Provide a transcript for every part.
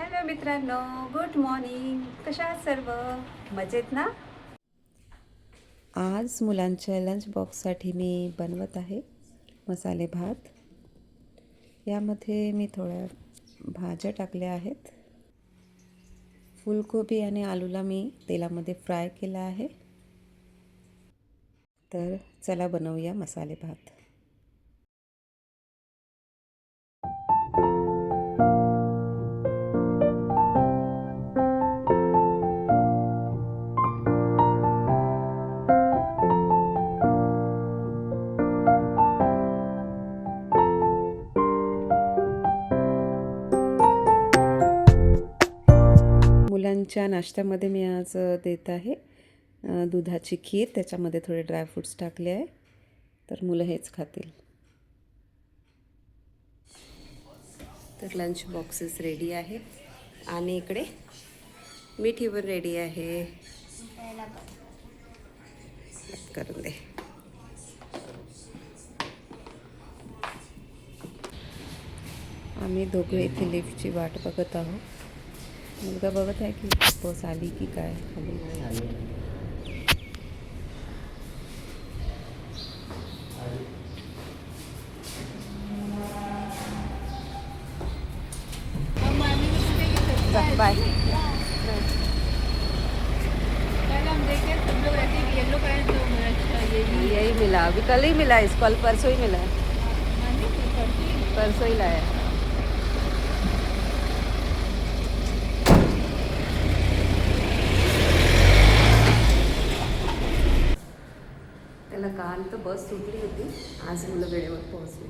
Hello मित्रांनो good morning कशा आहात सर्व? मजेत ना? आज मुलांच्या लंच बॉक्ससाठी मी बनवत आहे मसाले भात. यामध्ये मी थोड्या भाज्या टाकल्या आहेत. फुलकोबी आणि आलूला मी तेलामध्ये फ्राय केला आहे. तर चला बनवूया मसाले भात. मुलांच्या नाश्त्यामध्ये मी आज देत आहे दुधाची खीर. त्याच्यामध्ये थोडे ड्रायफ्रूट्स टाकले आहे. तर मुलं हेच खातील. तर लंच बॉक्सेस रेडी आहे आणि इकडे मिठीवर रेडी आहे. करून दे. आम्ही दोघे इथे लिफ्टची वाट बघत आहोत. मुलगा बघत आहे की बस आली की काय आली बाय यही मिला अभी कल ही मिला इसको कल परसों ही मिला है। परसों ही। लाया त्याला काल तर बस सुटली होती. आज मुलं वेळेवर पोहोचली.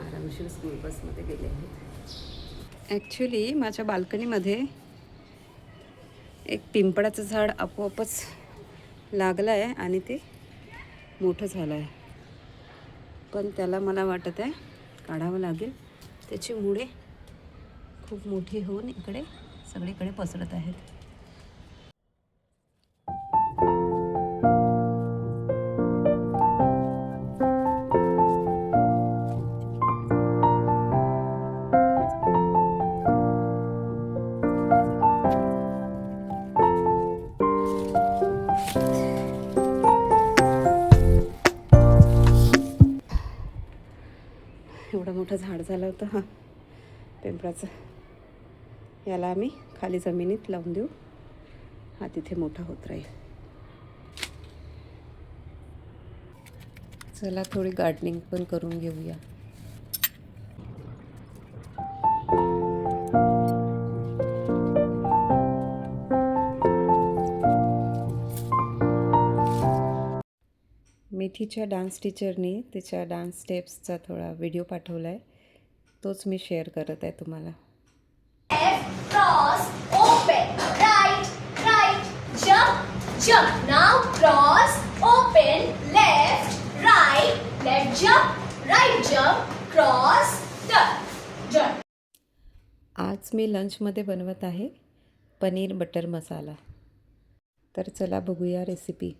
आरामशीर स्कूल बसमध्ये गेले आहेत. ॲक्च्युली माझ्या बाल्कनीमध्ये एक पिंपळाचं झाड आपोआपच लागलं आहे आणि ते मोठं झालं आहे पण त्याला मला वाटत आहे काढावं लागेल. त्याची मुळे खूप मोठी होऊन इकडे सगळीकडे पसरत आहेत. मोठं झाड झालं होतं हां. पिंपळाचं. याला आम्ही खाली जमिनीत लावून देऊ. हा तिथे मोठा होत राहील. चला थोडी गार्डनिंग पण करून घेऊया. मिठीच्या डान्स टीचरनी तिच्या डान्स स्टेप्सचा थोडा व्हिडिओ पाठवला आहे तोच मी शेअर करत आहे तुम्हाला. आज मी लंचमध्ये बनवत आहे पनीर बटर मसाला. तर चला बघूया रेसिपी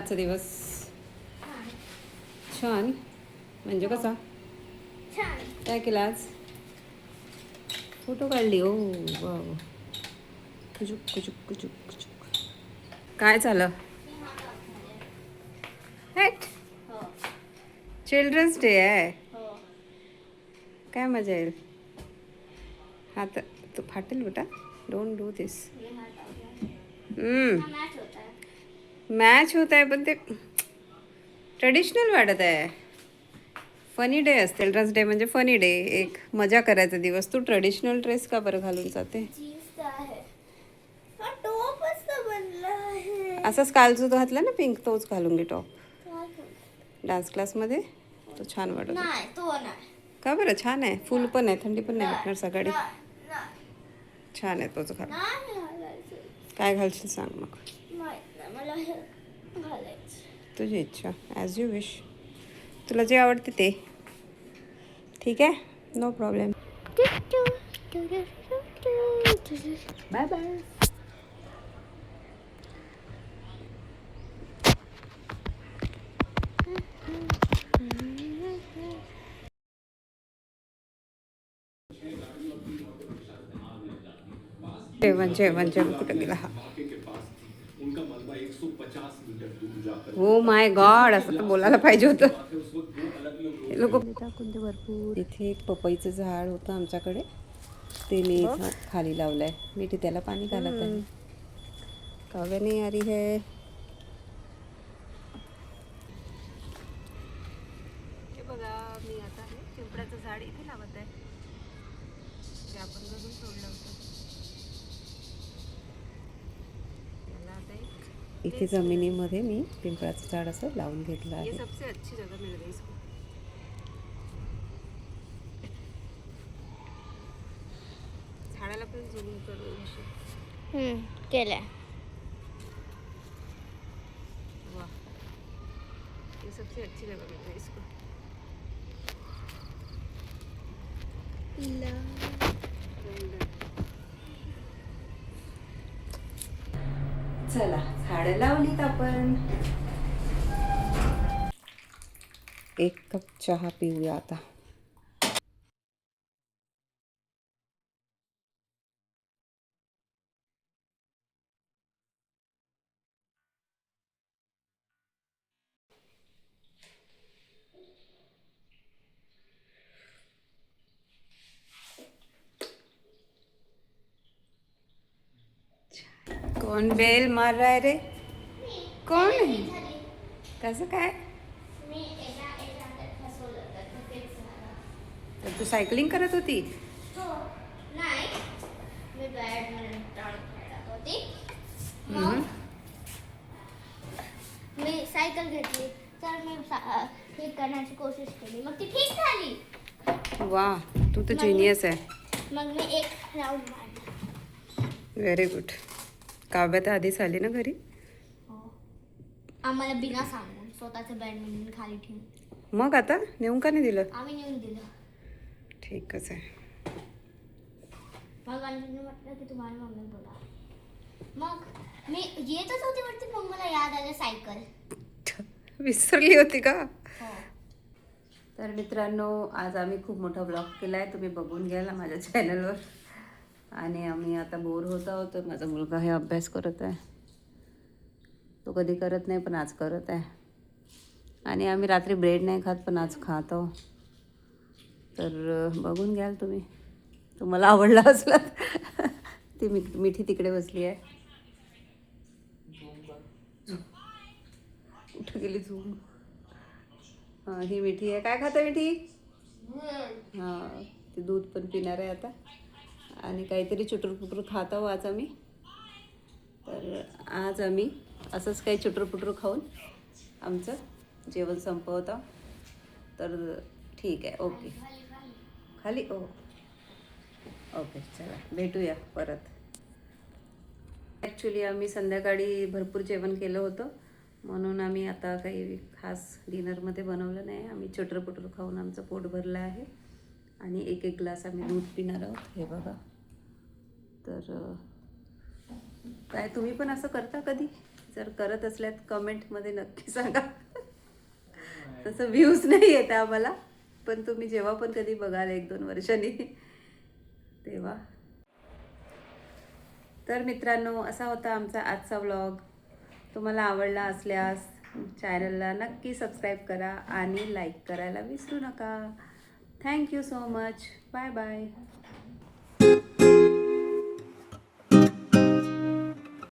आजचा दिवस? छान. म्हणजे कसा? काय केलं आज? फोटो काढली. ओ वा वा. कुचुक कुचुक कुचुक कुचुक. काय झालं? चिल्ड्रन्स डे आहे. काय मजा येईल? हा तर तू फाटेल बेटा. डोंट डू दिस मॅच होत आहे पण ते ट्रेडिशनल वाटत आहे. फनी डे असते चिल्ड्रन्स डे म्हणजे फनी डे एक मजा करायचा दिवस. तू ट्रेडिशनल ड्रेस का बरं घालून जाते? असंच काल जो घातला ना पिंक तोच घालून घे टॉप? डान्स क्लासमध्ये तो छान वाटत का बरं? छान आहे. फुल पण आहे. थंडी पण नाही वाटणार सकाळी. छान आहे तोच घाल काय घालशील सांग मग. घालायचं. तुझी इच्छा ॲज यू विश तुला जे आवडते ते. ठीक आहे? नो प्रॉब्लेम बाय बाय जेवण जेवण जेवण कुठं गेला हा? हो माय गॉड असं तर बोलायला पाहिजे होतं. हे लोक टाकून ते भरपूर. इथे एक पपईचं झाड होतं आमच्याकडे. ते मी इथं खाली लावलंय. मी ते त्याला पाणी घालत आहे. नाही है हे बघा मी आता हे पिंपळाचं झाड इथे लावत आहे जे आपण घरून सोडलं होतं याला आता एक इथे जमिनीमध्ये मी पिंपळाचं झाड असं लावून घेतलं आहे. सबसे अच्छी जगह मिल गई इसको. झाडाला पण झूम ये सबसे अच्छी जगह मिल गई इसको. चला. झाडं लावलीत आपण. एक कप चहा पिऊया आता. कोण बेल मार रहा है रे? कोण? कसं काय? तर ते सायकलिंग करत होती? हो. नाही. मी बॅडमिंटन खेळत होती. मग मी सायकल घेतली. तर मी हे करण्याची कोशिश केली. मग ती ठीक झाली. वा तू तर जिनियस आहे. मग मी एक राऊंड मारला. व्हेरी गुड काव्या तर आधीच आली ना घरी? हो. आम्हाला बिना सांगून स्वतःचं बॅडमिंटन खाली ठेवून. मग आता? नेऊन का नाही दिलं? आम्ही नेऊन दिलं. ठीकच आहे. मग अंजलीने म्हटलं की तुम्हाला मम्मी बोला मग मी येतच होती वरती मग मला याद आलं सायकल. विसरली होती का? हो. तर मित्रांनो आज आम्ही खूप मोठा ब्लॉग केला आहे तुम्ही बघून घ्याल ना माझ्या चॅनलवर आणि आम्ही आता बोर होत आहोत तर माझा मुलगा हे अभ्यास करत आहे. तो कधी करत नाही पण आज करत आहे. आणि आम्ही रात्री ब्रेड नाही खात पण आज खात आहो तर बघून घ्याल तुम्ही. तुम्हाला आवडला असला. ती मी मिठी तिकडे बसली आहे. कुठं गेली झूम हां ही मिठी आहे. काय खातं मिठी? हां ती दूध पण पिणार आहे आता. आणि काहीतरी चुटूरपुटूर खात आहो आज आम्ही. तर आज आम्ही असंच काही चुटूरपुटूर खाऊन आमचं जेवण संपवत. आहोत तर ठीक आहे ओके. खाली? ओ ओके चला भेटूया परत. ॲक्च्युली आम्ही संध्याकाळी भरपूर जेवण केलं होतं. म्हणून आम्ही आता काही खास डिनरमध्ये बनवलं नाही. आम्ही चटरपटर खाऊन आमचं पोट भरलं आहे. आणि एक एक ग्लास आम्ही दूध पिणार आहोत. हे बघा. तर काय तुम्ही पण असं करता कधी? जर करत असल्यात कमेंटमध्ये नक्की सांगा. तसं व्ह्यूज नाही येत आम्हाला. पण तुम्ही जेव्हा पण कधी बघाल एक दोन वर्षांनी तेव्हा. तर मित्रांनो असा होता आमचा आजचा व्लॉग तुम्हाला आवडला असल्यास चॅनलला नक्की सबस्क्राईब करा आणि लाईक करायला विसरू नका. Thank you so much bye bye